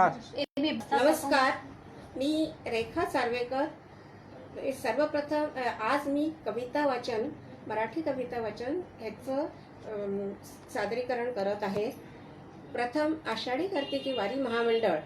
नमस्कार. मी रेखा चार्वेकर सर्वप्रथम आज मी कविता वाचन मराठी कविता वाचन ह्याचं सादरीकरण करत आहे. प्रथम आषाढी कार्तिकी वारी महामंडळ.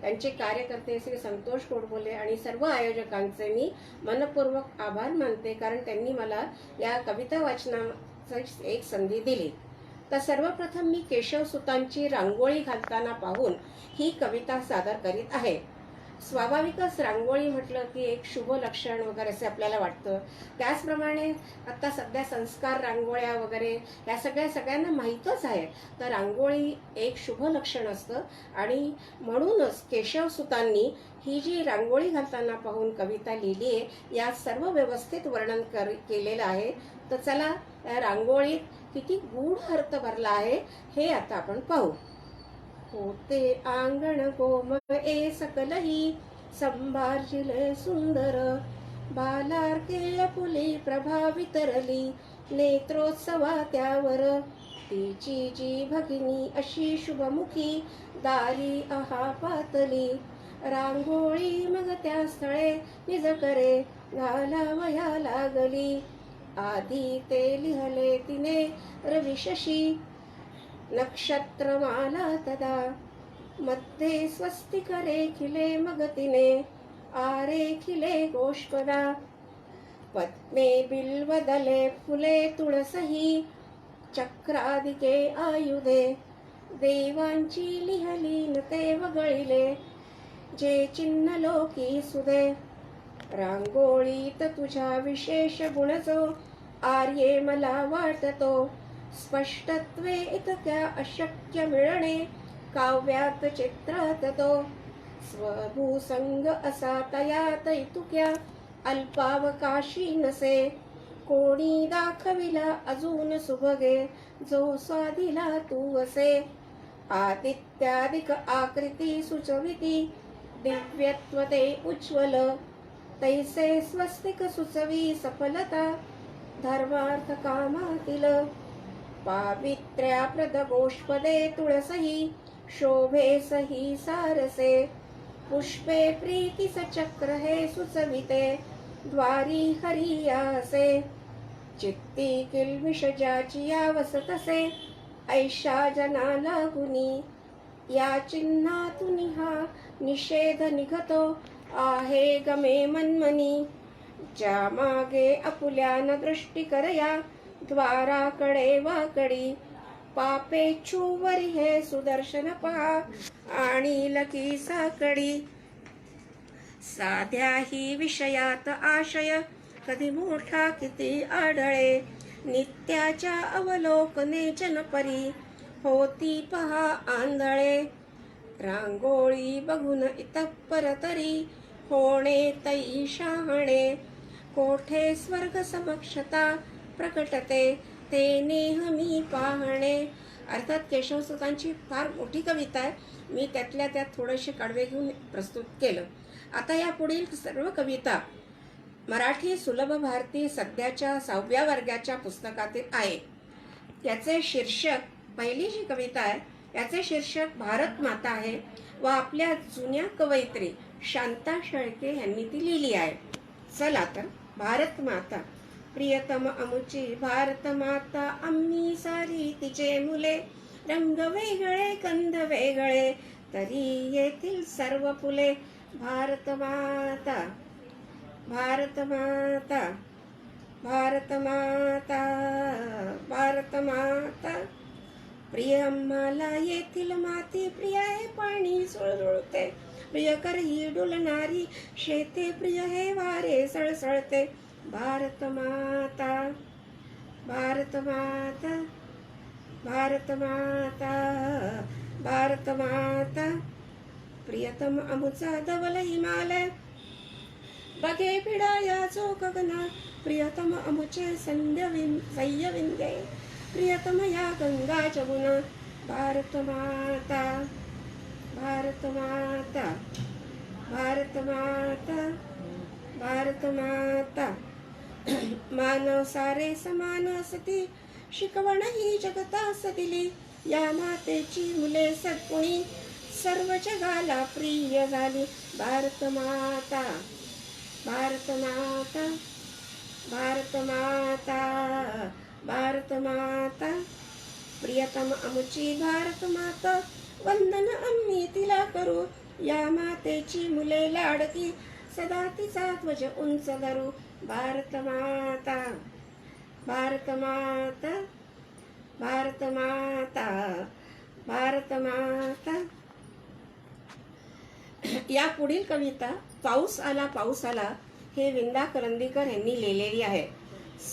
त्यांचे कार्यकर्ते श्री संतोष कोडबोले आणि सर्व आयोजकांचे मी मनपूर्वक आभार मानते कारण त्यांनी मला या कविता वाचनाची एक संधी दिली. तर सर्वप्रथम मी केशव सुतांची रांगोळी घालताना पाहून ही कविता सादर करीत आहे. स्वाभाविकच रांगोळी म्हटलं की एक शुभ लक्षण वगैरे असे आपल्याला वाटतं. त्याचप्रमाणे आता सध्या संस्कार रांगोळ्या वगैरे या सगळ्या सगळ्यांना माहीतच आहे. तर रांगोळी एक शुभ लक्षण असतं आणि म्हणूनच केशव सुतांनी ही जी रांगोळी घालताना पाहून कविता लिहिली आहे या सर्व व्यवस्थित वर्णन कर केलेलं आहे. तर चला या रांगोळीत किती गूढ अर्थ भरला आहे हे आता आपण पाहू. होते आंगण गोम ए सकलही संभारजिले सुंदर. बालारके फुली प्रभा वितरली नेत्रोत्सवा त्यावर. तिची जी भगिनी अशी शुभमुखी दारी आहा पातली. रांगोळी मग त्या स्थळे निज करे घालावया लागली. आधी ते लिहले तिने रविशशी नक्षत्रमाला तदा. मध्ये स्वस्तिक मगतिने मग तिने आरे खिले गोष्पदा. पद्मे बिल्वदले फुले तुळसही चक्रादिके आयुधे. देवांची लिहली न ते वगळिले जे चिन्ह लोकी सुदे रांगोळीत तुझ्या विशेष गुणजो आर्ये मला वाटतो. स्पष्टत्वे इतक्या अशक्य मिळणे काव्यात चित्रात तो स्वभूसंग असा तयात इतुक्या अल्पावकाशी नसे. कोणी दाखविला अजून सुभगे जो स्वादिला तू असे आदित्यादिक आकृती सुचविती दिव्यत्व ते उज्ज्वल. तैसे स्वस्तिक सुचवी सफलता धर्मार्थ कामातील. पावित्र्याप्रद तुळसहि शोभे सही सारसे पुष्पे प्रीति सचक्र हे सुसविते द्वारी हरियासे चित्ती किलबिष या वसतसे ऐशा जनाला गुणी या चिन्हातून हा निषेध निघतो आहे गमे मनमनी। ज्या मागे अपुल्यान दृष्टी करया द्वाराकडे वाकडी. पापे छुवरी हे सुदर्शन पहा. आणि लकी साकडी. साध्या ही विषयात आशय. कधी मोठा किती आढळे. नित्याच्या अवलोकने जनपरी. होती पहा आंधळे. रांगोळी बघून इतपर तरी. होणे तई शहाणे. कोठे स्वर्ग समक्षता. प्रकटते. ते नेहमी पाहणे. अर्थात केशवसुतांची फार मोठी कविता आहे. मी त्यातल्या त्यात थोडेसे कडवे घेऊन प्रस्तुत केलं. आता या पुढील सर्व कविता मराठी सुलभ भारती सध्याच्या सहाव्या वर्गाच्या पुस्तकातील आहे. याचे शीर्षक पहिली जी कविता आहे याचे शीर्षक भारत माता आहे व आपल्या जुन्या कवयित्री शांता शेळके यांनी ती लिहिली आहे. चला तर भारत माता. प्रियतम अमुची भारत माता आम्ही सारी तिचे मुले. रंग वेगळे कंद वेगळे तरी येतील सर्व फुले. भारत माता भारत माता भारत माता भारत माता. प्रिय आम्हाला येथील माती प्रिय हे पाणी सुळसुळते. प्रिय करही डुलणारी शेते प्रिय हे वारे सळसळते. भारत माता भारत माता भारत माता भारत माता प्रियतम अमुचा धवल हिमालय बघे पिढाया जो गगना प्रियतम अमुचे संध्यविन विन प्रियतम या गंगा जमुना भारत माता भारत माता भारत माता भारत माता मानव सारे समान असती शिकवण ही जगतास दिली या मातेची मुले सद्गुणी सर्व जगाला प्रिय झाली. भारत माता भारत माता भारत माता भारत माता. प्रियतम आमची भारत माता वंदन आम्ही तिला करू. या मातेची मुले लाडकी सदा तिचा ध्वज उंच धरू. भारत माता भारत माता भारत माता भारत माता या पुढील कविता पाऊस आला पाऊस आला हे विंदा करंदीकर यांनी लिहिलेली आहे.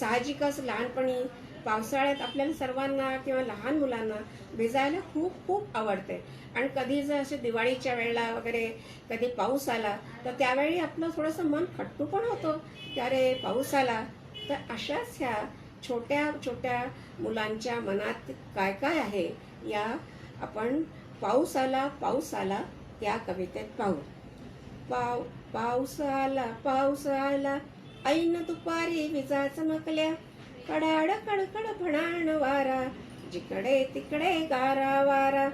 साहजिकच लहानपणी पावसाळ्यात आपल्याला सर्वांना किंवा लहान मुलांना भिजायला खूप खूप आवडते. आणि कधी जर असे दिवाळीच्या वेळेला वगैरे कधी पाऊस आला तर त्यावेळी आपलं थोडंसं मन खट्टू पण होतं. की अरे पाऊस आला. तर अशाच ह्या छोट्या छोट्या मुलांच्या मनात काय काय आहे या आपण पाऊस आला पाऊस आला या कवितेत पाहू. पाव पाऊस आला पाऊस आला. ऐन दुपारी विजा चमकल्या कडाड कडकड भणाण वारा जिकडे तिकडे गारा वारा.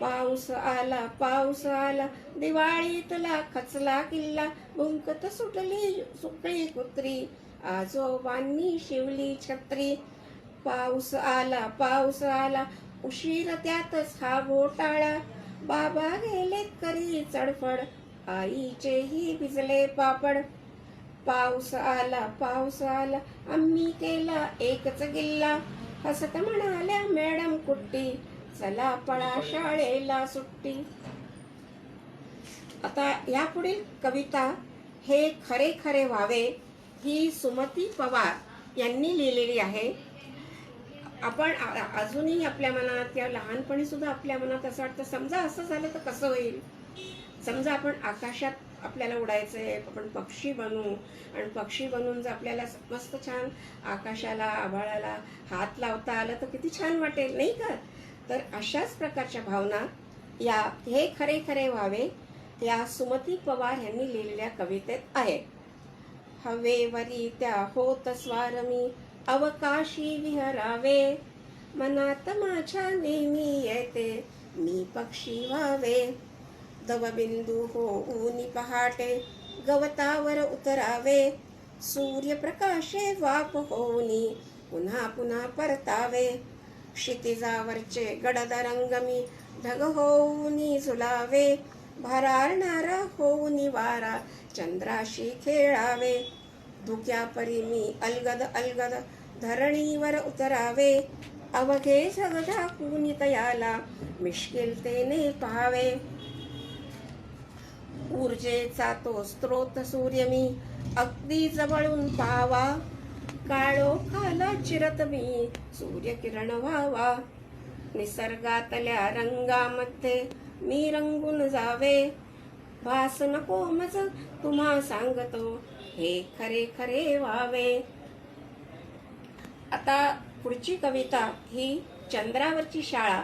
पाऊस आला पाऊस आला दिवाळीतला खचला किल्ला. भुंकत सुटली सुकळी कुत्री आजोबांनी शिवली छत्री. पाऊस आला पाऊस आला उशीर त्यातच हा घोटाळा बाबा गेले करी चडफड आईचेही भिजले पापड. पाऊस आला पाऊस आला आम्ही केला एकच गिल्ला. हसत म्हणाल्या मॅडम कुट्टी चला पळा शाळेला सुट्टी. आता यापुढील कविता हे खरे खरे व्हावे ही सुमती पवार यांनी लिहिलेली आहे. आपण अजूनही आपल्या मनात किंवा लहानपणी सुद्धा आपल्या मनात असं वाटतं समजा असं झालं तर कसं होईल? समजा आपण आकाशात आपल्याला उडायचं आहे आपण पक्षी बनू. आणि पक्षी बनून जर आपल्याला मस्त छान आकाशाला आभाळाला हात लावता आलं तर किती छान वाटेल नाही का? तर अशाच प्रकारच्या भावना या हे खरे खरे व्हावे या सुमती पवार यांनी लिहिलेल्या कवितेत आहे हवेवरी त्या होत स्वार मी अवकाशी विहरावे. मनात माझ्या नेहमी येते मी पक्षी व्हावे. दवबिंदू हो ऊनी पहाटे गवतावर उतरावे सूर्यप्रकाशे वाप होनी पुन्हा पुन्हा परतावे. क्षितिजावरचे गडद रंग मी ढग होऊनी झुलावे भरारणारा होऊनी वारा चंद्राशी खेळावे. धुक्या परी मी अलगद अलगद धरणीवर उतरावे अवघे झगधा कुणी तयाला मिश्किलतेने पाहावे. ऊर्जेचा तो स्त्रोत सूर्य मी. अगदी जवळून पावा. काळो खाला चिरत मी. सूर्यकिरण व्हावा. निसर्गातल्या रंगामध्ये मी रंगून जावे. भास नको मज तुम्हा सांगतो हे खरे खरे व्हावे. आता पुढची कविता ही चंद्रावरची शाळा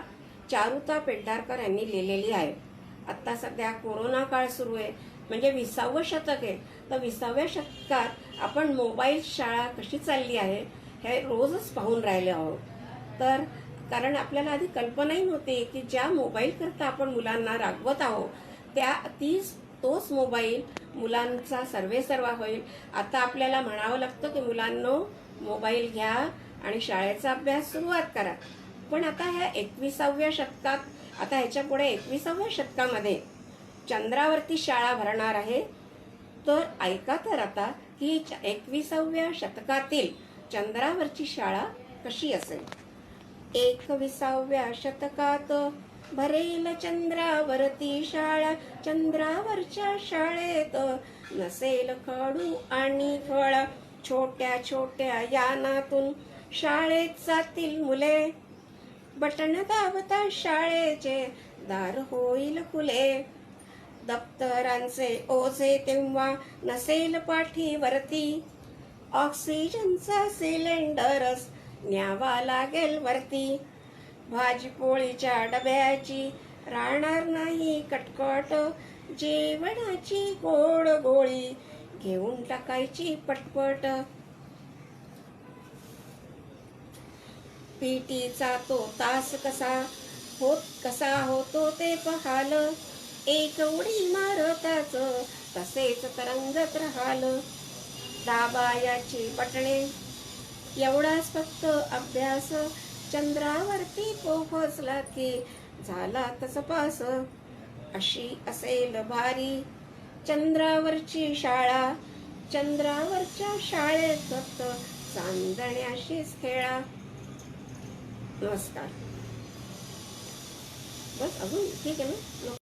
चारुता पेंढारकर यांनी लिहिलेली आहे. आत्ता सध्या कोरोना काळ सुरू आहे. म्हणजे विसावं शतक आहे. तर विसाव्या शतकात आपण मोबाईल शाळा कशी चालली आहे हे रोजच पाहून राहिले आहोत. तर कारण आपल्याला आधी कल्पनाही नव्हती की ज्या मोबाईलकरता आपण मुलांना रागवत आहोत त्या तीच तोच मोबाईल मुलांचा सर्वे सर्वा होईल. आता आपल्याला म्हणावं लागतं की मुलांनो मोबाईल घ्या आणि शाळेचा अभ्यास सुरुवात करा. पण आता ह्या एकविसाव्या शतकात आता ह्याच्या पुढे एकविसाव्या शतकामध्ये चंद्रावरती शाळा भरणार आहे. तर ऐका तर आता की च- एकविसाव्या शतकातील चंद्रावरची शाळा कशी असेल? एकविसाव्या शतकात भरेल चंद्रावरती शाळा चंद्रावरच्या शाळेत नसेल खडू आणि फळ. छोट्या छोट्या यानातून शाळेत जातील मुले. बटण दाबता शाळेचे दार होईल खुले. दप्तरांचे ओझे तेव्हा नसेल पाठीवरती. ऑक्सिजनचा सिलेंडरच न्यावा लागेल वरती. भाजीपोळीच्या डब्याची राहणार नाही कटकट. जेवणाची गोड गोळी घेऊन टाकायची पटपट. पीटीचा तो तास कसा होत कसा होतो ते पहाल. एक उडी मारताच तसेच तरंगत राहाल. दाबायाची पटणे एवढाच फक्त अभ्यास. चंद्रावरती पोहोचला की झाला तस पास. अशी असेल भारी चंद्रावरची शाळा. चंद्रावरच्या शाळेत फक्त चांदण्याशीच खेळा. नमस्कार बस अजून ठीक आहे ना